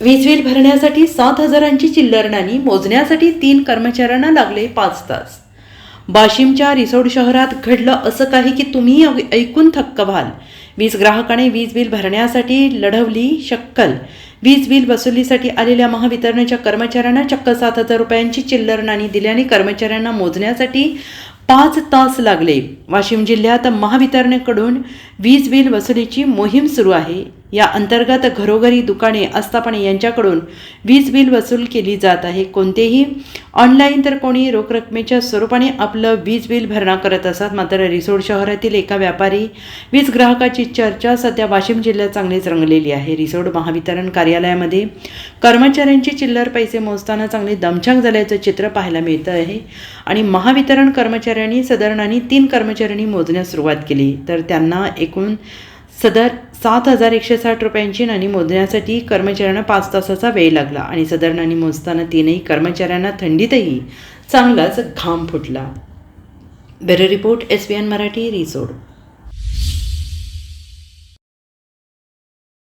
वीज बिल भरण्यासाठी सात हजारांची चिल्लर नाणी मोजण्यासाठी तीन कर्मचाऱ्यांना लागले पाच तास. वाशिमच्या रिसोड शहरात घडलं असं काही की तुम्ही ऐकून थक्क व्हाल. वीज ग्राहकाने वीज बिल भरण्यासाठी लढवली शक्कल. वीज बिल वसुलीसाठी आलेल्या महावितरणच्या कर्मचाऱ्यांना चक्क सात हजार रुपयांची चिल्लर नाणी दिल्याने कर्मचाऱ्यांना मोजण्यासाठी पाच तास लागले. वाशिम जिल्ह्यात महावितरणकडून वीज बिल वसुलीची मोहीम सुरू आहे. या अंतर्गत घरोघरी दुकाने आस्थापने यांच्याकडून वीज बिल वसूल केली जात आहे. कोणतेही ऑनलाईन तर कोणी रोख रकमेच्या स्वरूपाने आपलं वीज बिल भरणा करत असतात. मात्र रिसोड शहरातील एका व्यापारी वीज ग्राहकाची चर्चा सध्या वाशिम जिल्ह्यात चांगलीच रंगलेली आहे. रिसोड महावितरण कार्यालयामध्ये कर्मचाऱ्यांची चिल्लर पैसे मोजताना चांगले दमछाक झाल्याचं चित्र पाहायला मिळतं आहे आणि महावितरण कर्मचाऱ्यांनी सदरणाने तीन कर्मचाऱ्यांनी मोजण्यास सुरुवात केली. तर त्यांना एकूण सदर सात हजार एकशे साठ रुपयांची नाणी मोजण्यासाठी कर्मचाऱ्यांना पाच तासाचा वेळ लागला आणि सदर नाणी मोजताना तीनही कर्मचाऱ्यांना थंडीतही चांगलाच घाम फुटला. Bureau report S B N Marathi Risod.